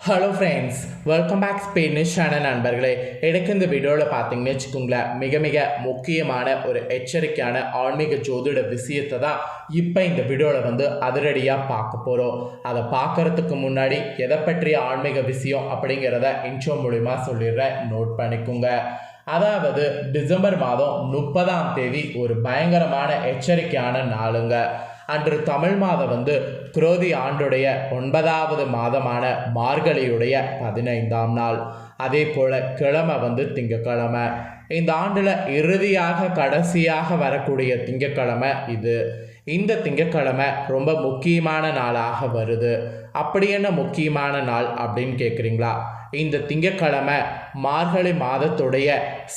Hello friends welcome back Spanish channel நண்பர்களே. எனக்கு இந்த வீடியோவில் பார்த்தீங்கன்னு வச்சுக்கோங்களேன் மிக மிக முக்கியமான ஒரு எச்சரிக்கையான ஆன்மீக ஜோதிட விஷயத்தை தான் இப்போ இந்த வீடியோவில் வந்து அதிரடியாக பார்க்க போகிறோம் அதை பார்க்கறதுக்கு முன்னாடி எதை பற்றிய ஆன்மீக விஷயம் அப்படிங்கிறத இன்ட்ரோ மூலிமா சொல்லிடுறேன். நோட் பண்ணிக்கோங்க. அதாவது டிசம்பர் மாதம் முப்பதாம் தேதி ஒரு பயங்கரமான எச்சரிக்கையான நாளுங்க. அன்று தமிழ் மாதம் வந்து குரோதி ஆண்டுடைய ஒன்பதாவது மாதமான மார்கழியுடைய பதினைந்தாம் நாள். அதே போல் கிழமை வந்து திங்கக்கிழமை. இந்த ஆண்டில் இறுதியாக கடைசியாக வரக்கூடிய திங்கக்கிழமை இது. இந்த திங்கக்கிழமை ரொம்ப முக்கியமான நாளாக வருது. அப்படி என்ன முக்கியமான நாள் அப்படின்னு கேட்குறீங்களா இந்த திங்கக்கிழமை மார்கழி மாதத்துடைய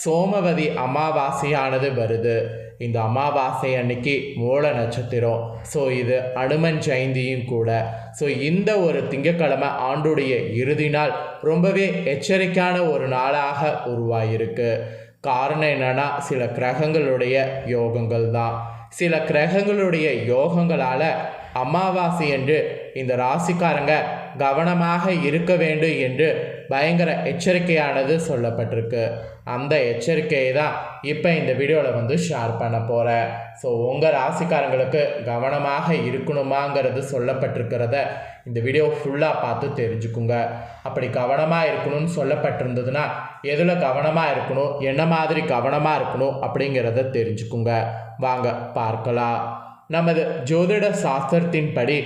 சோமவதி அமாவாசையானது வருது. இந்த அமாவாசை அன்னைக்கு மூல நட்சத்திரம். ஸோ இது அனுமன் ஜெயந்தியும் கூட. ஸோ இந்த ஒரு திங்கக்கிழமை ஆண்டுடைய இறுதி நாள் ரொம்பவே எச்சரிக்கையான ஒரு நாளாக உருவாயிருக்கு. காரணம் என்னன்னா சில கிரகங்களுடைய யோகங்கள் தான். சில கிரகங்களுடைய யோகங்களால் அமாவாசை என்று இந்த ராசிக்காரங்க கவனமாக இருக்க வேண்டும் என்று பயங்கர எச்சரிக்கையானது சொல்லப்பட்டிருக்கு. அந்த எச்சரிக்கையை தான் இப்போ இந்த வீடியோவில் வந்து ஷேர் பண்ண போகிறேன் ஸோ உங்கள் ராசிக்காரங்களுக்கு கவனமாக இருக்கணுமாங்கிறது சொல்லப்பட்டிருக்கிறத இந்த வீடியோ ஃபுல்லாக பார்த்து தெரிஞ்சுக்குங்க. அப்படி கவனமாக இருக்கணும்னு சொல்லப்பட்டிருந்ததுன்னா எதில் கவனமாக இருக்கணும் என்ன மாதிரி கவனமாக இருக்கணும் அப்படிங்கிறத தெரிஞ்சுக்குங்க. வாங்க பார்க்கலாம். நமது ஜோதிட சாஸ்திரத்தின்படி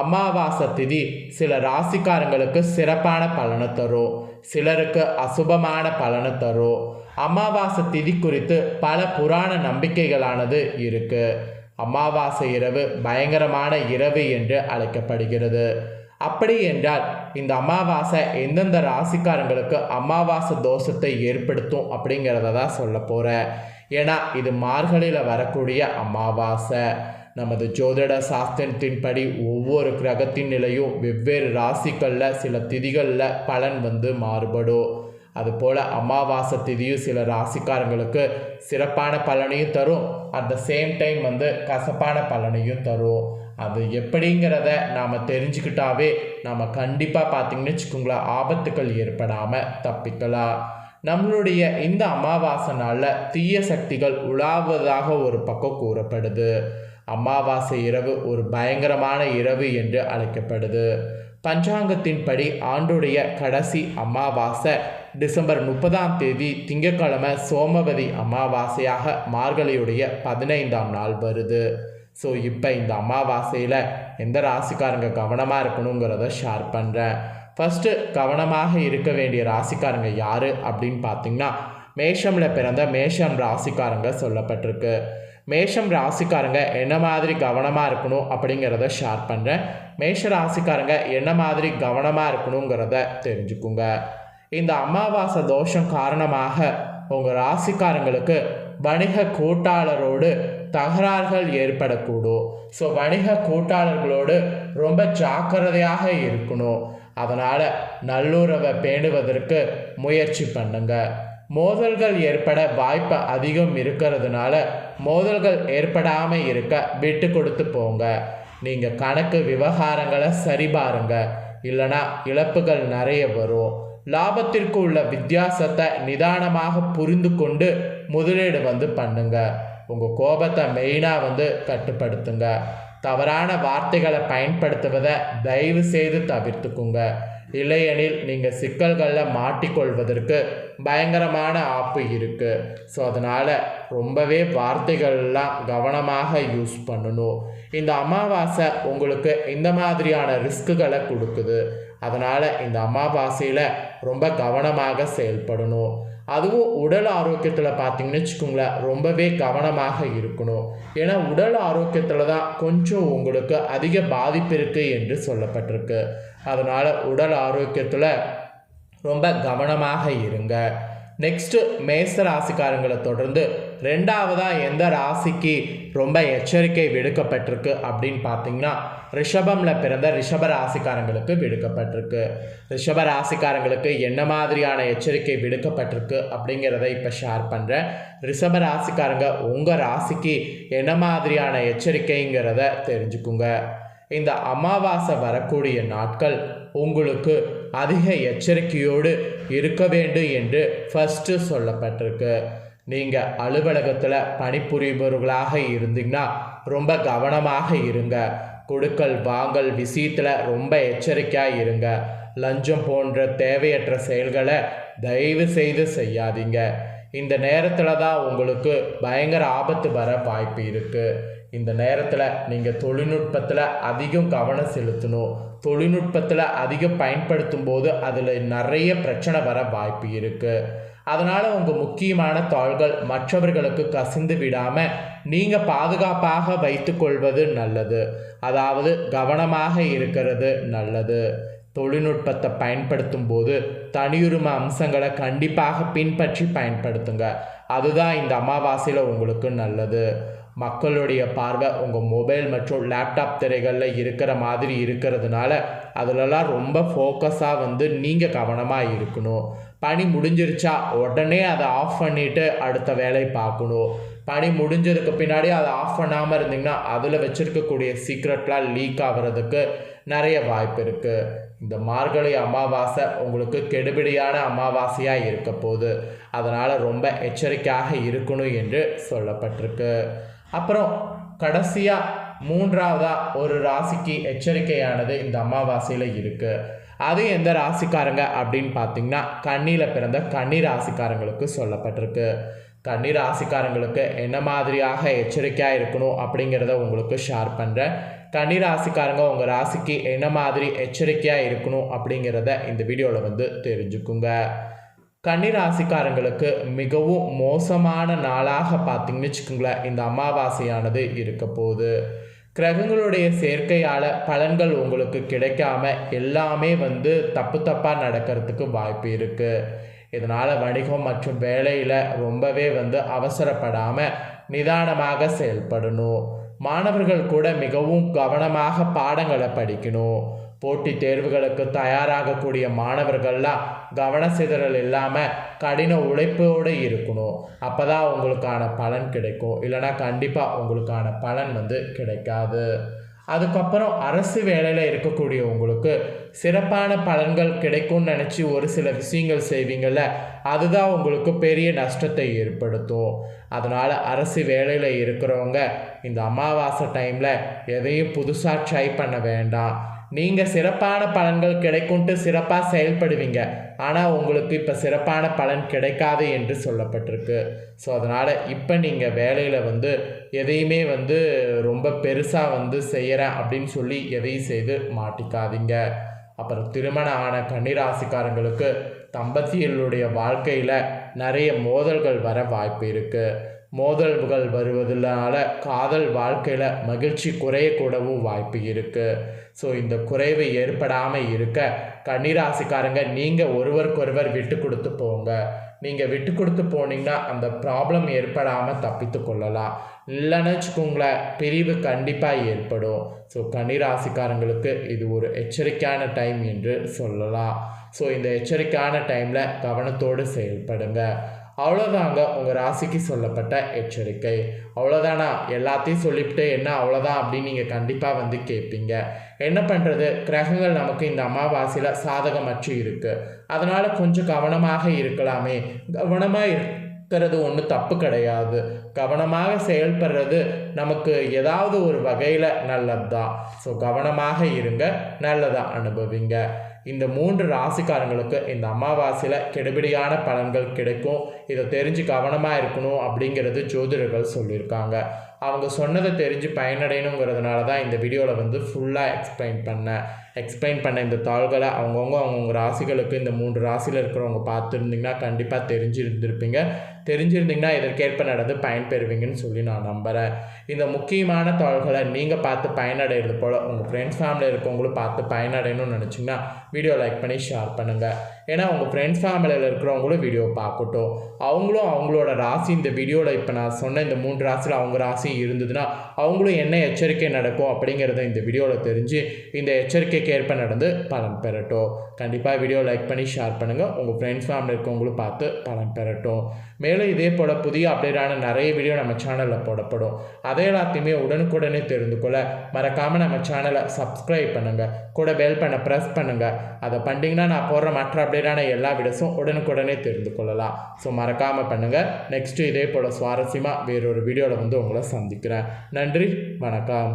அமாவாசை திதி சில ராசிக்காரங்களுக்கு சிறப்பான பலனை தரும் சிலருக்கு அசுபமான பலனை தரும் அமாவாசை திதி குறித்து பல புராண நம்பிக்கைகளானது இருக்கு. அமாவாசை இரவு பயங்கரமான இரவு என்று அழைக்கப்படுகிறது. அப்படி என்றால் இந்த அமாவாசை எந்தெந்த ராசிக்காரங்களுக்கு அமாவாசை தோஷத்தை ஏற்படுத்தும் அப்படிங்கிறத தான் சொல்ல போகிறேன் ஏன்னா இது மார்கழியில் வரக்கூடிய அமாவாசை. நமது ஜோதிட சாஸ்திரத்தின்படி ஒவ்வொரு கிரகத்தின் நிலையும் வெவ்வேறு ராசிகளில் சில திதிகளில் பலன் வந்து மாறுபடும். அதுபோல் அமாவாசை திதியும் சில ராசிக்காரங்களுக்கு சிறப்பான பலனையும் தரும். அட் த சேம் டைம் வந்து கசப்பான பலனையும் தரும். அது எப்படிங்கிறத நாம் தெரிஞ்சுக்கிட்டாவே நாம் கண்டிப்பாக பார்த்தீங்கன்னு வச்சுக்கோங்களேன் ஆபத்துக்கள் ஏற்படாமல் தப்பிக்கலாம். நம்மளுடைய இந்த அமாவாசை நாளில் தீய சக்திகள் உலாவதாக ஒரு பக்கம் கூறப்படுது. அமாவாசை இரவு ஒரு பயங்கரமான இரவு என்று அழைக்கப்படுது. பஞ்சாங்கத்தின்படி ஆண்டுடைய கடைசி அமாவாசை டிசம்பர் முப்பதாம் தேதி திங்கட்கிழமை சோமவதி அமாவாசையாக மார்கழியுடைய பதினைந்தாம் நாள் வருது. ஸோ இப்போ இந்த அமாவாசையில் எந்த ராசிக்காரங்க கவனமாக இருக்கணுங்கிறத ஷேர் பண்ணுறேன் ஃபஸ்ட்டு கவனமாக இருக்க வேண்டிய ராசிக்காரங்க யார் அப்படின்னு பார்த்தீங்கன்னா மேஷமில் பிறந்த மேஷம் ராசிக்காரங்க சொல்லப்பட்டிருக்கு. மேஷம் ராசிக்காரங்க என்ன மாதிரி கவனமாக இருக்கணும் அப்படிங்கிறத ஷேர் பண்ணுறேன் மேஷ ராசிக்காரங்க என்ன மாதிரி கவனமாக இருக்கணுங்கிறத தெரிஞ்சுக்குங்க. இந்த அமாவாசை தோஷம் காரணமாக உங்கள் ராசிக்காரங்களுக்கு வணிக கூட்டாளரோடு தகராறுகள் ஏற்படக்கூடும். ஸோ வணிக கூட்டாளர்களோடு ரொம்ப ஜாக்கிரதையாக இருக்கணும். அதனால் நல்லுறவை பேணுவதற்கு முயற்சி பண்ணுங்கள் மோதல்கள் ஏற்பட வாய்ப்பு அதிகம் இருக்கிறதுனால மோதல்கள் ஏற்படாமல் இருக்க விட்டு கொடுத்து போங்க. நீங்கள் கணக்கு விவகாரங்களை சரிபாருங்க இல்லைனா இழப்புகள் நிறைய வரும். லாபத்திற்கு உள்ள வித்தியாசத்தை நிதானமாக புரிந்து கொண்டு முதலீடு வந்து பண்ணுங்க. உங்கள் கோபத்தை மெயினாக வந்து கட்டுப்படுத்துங்க. தவறான வார்த்தைகளை பயன்படுத்துவதை தயவு செய்து தவிர்த்துக்குங்க. இல்லையெனில் நீங்கள் சிக்கல்களில் மாட்டிக்கொள்வதற்கு பயங்கரமான ஆப்பு இருக்குது ஸோ அதனால் ரொம்பவே வார்த்தைகள்லாம் கவனமாக யூஸ் பண்ணணும். இந்த அமாவாசை உங்களுக்கு இந்த மாதிரியான ரிஸ்க்குகளை கொடுக்குது. அதனால் இந்த அமாவாசையில் ரொம்ப கவனமாக செயல்படணும். அதுவும் உடல் ஆரோக்கியத்தில் பார்த்தீங்கன்னு வச்சுக்கோங்களேன் ரொம்பவே கவனமாக இருக்கணும். ஏன்னா உடல் ஆரோக்கியத்தில் தான் கொஞ்சம் உங்களுக்கு அதிக பாதிப்பு இருக்குது என்று சொல்லப்பட்டிருக்கு. அதனால் உடல் ஆரோக்கியத்தில் ரொம்ப கவனமாக இருங்க. நெக்ஸ்ட்டு மேச ராசிக்காரங்களை தொடர்ந்து ரெண்டாவதாக எந்த ராசிக்கு ரொம்ப எச்சரிக்கை விடுக்கப்பட்டிருக்கு அப்படின்னு பார்த்தீங்கன்னா ரிஷபமில் பிறந்த ரிஷப ராசிக்காரங்களுக்கு விடுக்கப்பட்டிருக்கு. ரிஷப ராசிக்காரங்களுக்கு என்ன மாதிரியான எச்சரிக்கை விடுக்கப்பட்டிருக்கு அப்படிங்கிறத இப்போ ஷேர் பண்ணுறேன் ரிஷப ராசிக்காரங்க உங்கள் ராசிக்கு என்ன மாதிரியான எச்சரிக்கைங்கிறத தெரிஞ்சுக்குங்க. இந்த அமாவாசை வரக்கூடிய நாட்கள் உங்களுக்கு அதிக எச்சரிக்கையோடு இருக்க வேண்டும் என்று ஃபஸ்ட்டு சொல்லப்பட்டிருக்கு. நீங்கள் அலுவலகத்தில் பணிபுரிபவர்களாக இருந்தீங்கன்னா ரொம்ப கவனமாக இருங்க. கொடுக்கல் வாங்கல் விஷயத்தில் ரொம்ப எச்சரிக்கையாக இருங்க. லஞ்சம் போன்ற தேவையற்ற செயல்களை தயவு செய்து செய்யாதீங்க. இந்த நேரத்தில் தான் உங்களுக்கு பயங்கர ஆபத்து வர வாய்ப்பு இருக்குது இந்த நேரத்தில் நீங்கள் தொழில்நுட்பத்தில் அதிகம் கவனம் செலுத்தணும். தொழில்நுட்பத்தில் அதிகம் பயன்படுத்தும் போது அதில் நிறைய பிரச்சனை வர வாய்ப்பு இருக்குது அதனால் உங்கள் முக்கியமான தாள்கள் மற்றவர்களுக்கு கசிந்து விடாமல் நீங்கள் பாதுகாப்பாக வைத்துக்கொள்வது நல்லது. அதாவது கவனமாக இருக்கிறது நல்லது. தொழில்நுட்பத்தை பயன்படுத்தும் போது தனியுரிமை அம்சங்களை கண்டிப்பாக பின்பற்றி பயன்படுத்துங்க. அதுதான் இந்த அமாவாசையில் உங்களுக்கு நல்லது. மக்களுடைய பார்வை உங்கள் மொபைல் மற்றும் லேப்டாப் திரைகளில் இருக்கிற மாதிரி இருக்கிறதுனால அதிலலாம் ரொம்ப ஃபோக்கஸாக வந்து நீங்கள் கவனமாக இருக்கணும். பணி முடிஞ்சிருச்சா உடனே அதை ஆஃப் பண்ணிவிட்டு அடுத்த வேலை பார்க்கணும். பணி முடிஞ்சதுக்கு பின்னாடி அதை ஆஃப் பண்ணாமல் இருந்தீங்கன்னா அதில் வச்சுருக்கக்கூடிய சீக்ரெட்லாம் லீக் ஆகிறதுக்கு நிறைய வாய்ப்பு இருக்குது இந்த மார்கழி அமாவாசை உங்களுக்கு கெடுபிடியான அமாவாசையாக இருக்க போகுது. அதனால் ரொம்ப எச்சரிக்கையாக இருக்கணும் என்று சொல்லப்பட்டிருக்கு. அப்புறம் கடைசியாக மூன்றாவதாக ஒரு ராசிக்கு எச்சரிக்கையானது இந்த அமாவாசையில் இருக்குது அது எந்த ராசிக்காரங்க அப்படின்னு பார்த்தீங்கன்னா கண்ணியில் பிறந்த கன்னி ராசிக்காரங்களுக்கு சொல்லப்பட்டிருக்கு. கண்ணீர் ராசிக்காரங்களுக்கு என்ன மாதிரியாக எச்சரிக்கையாக இருக்கணும் அப்படிங்கிறத உங்களுக்கு ஷேர் பண்ணுறேன் கன்னி ராசிக்காரங்க உங்கள் ராசிக்கு என்ன மாதிரி எச்சரிக்கையாக இருக்கணும் அப்படிங்கிறத இந்த வீடியோவில் வந்து தெரிஞ்சுக்குங்க. கன்னி ராசிக்காரங்களுக்கு மிகவும் மோசமான நாளாக பார்த்தீங்கன்னு வச்சுக்கோங்களேன் இந்த அமாவாசையானது இருக்க போகுது. கிரகங்களுடைய சேர்க்கையால் பலன்கள் உங்களுக்கு கிடைக்காம எல்லாமே வந்து தப்பு தப்பாக நடக்கிறதுக்கு வாய்ப்பு இருக்குது இதனால் வணிகம் மற்றும் வேலையில் ரொம்பவே வந்து அவசரப்படாமல் நிதானமாக செயல்படணும். மாணவர்கள் கூட மிகவும் கவனமாக பாடங்களை படிக்கணும். போட்டித் தேர்வுகளுக்கு தயாராகக்கூடிய மாணவர்கள்லாம் கவன சிதறல் இல்லாமல் கடின உழைப்போடு இருக்கணும். அப்போ தான் உங்களுக்கான பலன் கிடைக்கும். இல்லைனா கண்டிப்பாக உங்களுக்கான பலன் வந்து கிடைக்காது. அதுக்கப்புறம் அரசு வேலையில் இருக்கக்கூடிய உங்களுக்கு சிறப்பான பலன்கள் கிடைக்கும்னு நினச்சி ஒரு சில விஷயங்கள் செய்வீங்கள்ல அதுதான் உங்களுக்கு பெரிய நஷ்டத்தை ஏற்படுத்தும். அதனால் அரசு வேலையில் இருக்கிறவங்க இந்த அமாவாசை டைமில் எதையும் புதுசாக ட்ரை பண்ண வேண்டாம். நீங்கள் சிறப்பான பலன்கள் கிடைக்கும்ட்டு சிறப்பாக செயல்படுவீங்க. ஆனால் உங்களுக்கு இப்போ சிறப்பான பலன் கிடைக்காது என்று சொல்லப்பட்டிருக்கு. ஸோ அதனால் இப்போ நீங்கள் வேலையில் வந்து எதையுமே வந்து ரொம்ப பெருசாக வந்து செய்கிறேன் அப்படின்னு சொல்லி எதையும் செய்து மாட்டிக்காதீங்க. அப்புறம் திருமணம் ஆன கன்னிராசிக்காரங்களுக்கு தம்பதியர்களுடைய வாழ்க்கையில் நிறைய மோதல்கள் வர வாய்ப்பு இருக்குது மோதல்கள் வருவதனால காதல் வாழ்க்கையில் மகிழ்ச்சி குறையக்கூடவும் வாய்ப்பு இருக்குது ஸோ இந்த குறைவு ஏற்படாமல் இருக்க கன்னிராசிக்காரங்க நீங்கள் ஒருவருக்கொருவர் விட்டு கொடுத்து போங்க. நீங்கள் விட்டு கொடுத்து போனீங்கன்னா அந்த ப்ராப்ளம் ஏற்படாமல் தப்பித்து கொள்ளலாம். இல்லைன்னு வச்சுக்கோங்களேன் பிரிவு கண்டிப்பாக ஏற்படும். ஸோ கன்னிராசிக்காரங்களுக்கு இது ஒரு எச்சரிக்கையான டைம் என்று சொல்லலாம். ஸோ இந்த எச்சரிக்கையான டைமில் கவனத்தோடு செயல்படுங்க. அவ்வளோதாங்க உங்கள் ராசிக்கு சொல்லப்பட்ட எச்சரிக்கை. அவ்வளோதானா எல்லாத்தையும் சொல்லிவிட்டு என்ன அவ்வளோதான் அப்படின்னு நீங்கள் கண்டிப்பாக வந்து கேட்பீங்க என்ன பண்ணுறது கிரகங்கள் நமக்கு இந்த அமாவாசையில் சாதகமற்று இருக்குது அதனால் கொஞ்சம் கவனமாக இருக்கலாமே. கவனமாக இருக்கிறது ஒன்றும் தப்பு கிடையாது. கவனமாக செயல்படுறது நமக்கு ஏதாவது ஒரு வகையில் நல்லது தான் ஸோ கவனமாக இருங்க. நல்லதாக அனுபவிங்க. இந்த மூன்று ராசிக்காரங்களுக்கு இந்த அமாவாசையில் கெடுபிடியான பலன்கள் கிடைக்கும். இதை தெரிஞ்சு கவனமாக இருக்கணும் அப்படிங்கிறது ஜோதிடர்கள் சொல்லியிருக்காங்க. அவங்க சொன்னதை தெரிஞ்சு பயனடையணுங்கிறதுனால தான் இந்த வீடியோவில் வந்து ஃபுல்லாக எக்ஸ்பிளைன் பண்ணேன். எக்ஸ்பிளைன் பண்ண இந்த தாள்களை அவங்கவுங்க அவங்கவுங்க ராசிகளுக்கு இந்த மூன்று ராசியில் இருக்கிறவங்க பார்த்துருந்தீங்கன்னா கண்டிப்பாக தெரிஞ்சிருந்திருப்பீங்க. தெரிஞ்சிருந்தீங்கன்னா இதற்கேற்ப நடந்து பயன்பெறுவீங்கன்னு சொல்லி நான் நம்புகிறேன் இந்த முக்கியமான தாள்களை நீங்கள் பார்த்து பயனடைகிறது போல் உங்கள் ஃப்ரெண்ட்ஸ் ஃபேமிலியில் இருக்கவங்களும் பார்த்து பயனடையணும்னு நினச்சிங்கன்னா வீடியோ லைக் பண்ணி ஷேர் பண்ணுங்கள் ஏன்னா உங்கள் ஃப்ரெண்ட்ஸ் ஃபேமிலியில் இருக்கிறவங்களும் வீடியோ பார்க்கட்டும். அவங்களும் அவங்களோட ராசி இந்த வீடியோவில் இப்போ நான் சொன்ன இந்த மூன்று ராசியில் அவங்க ராசி இருந்ததுன்னா அவங்களும் என்ன எச்சரிக்கை நடக்கும் அப்படிங்கிறத இந்த வீடியோவில் தெரிஞ்சு இந்த எச்சரிக்கை நம்பிக்கைக்கு நடந்து பலன் பெறட்டும். கண்டிப்பாக வீடியோ லைக் பண்ணி ஷேர் பண்ணுங்கள் உங்கள் ஃப்ரெண்ட்ஸ் ஃபேமிலி இருக்கவங்களும் பார்த்து பலன் பெறட்டும். மேலும் இதே போல் புதிய அப்டேட்டான நிறைய வீடியோ நம்ம சேனலில் போடப்படும். அதை எல்லாத்தையுமே உடனுக்குடனே தெரிந்து கொள்ள மறக்காமல் நம்ம சேனலை சப்ஸ்கிரைப் பண்ணுங்கள் கூட பெல் பண்ண ப்ரெஸ் பண்ணுங்கள் அதை பண்ணிங்கன்னா நான் போடுற மற்ற அப்டேட்டான எல்லா வீடியோஸும் உடனுக்குடனே தெரிந்து கொள்ளலாம். ஸோ மறக்காமல் பண்ணுங்கள் நெக்ஸ்ட்டு இதே போல் சுவாரஸ்யமாக வேறொரு வீடியோவில் வந்து உங்களை சந்திக்கிறேன். நன்றி வணக்கம்.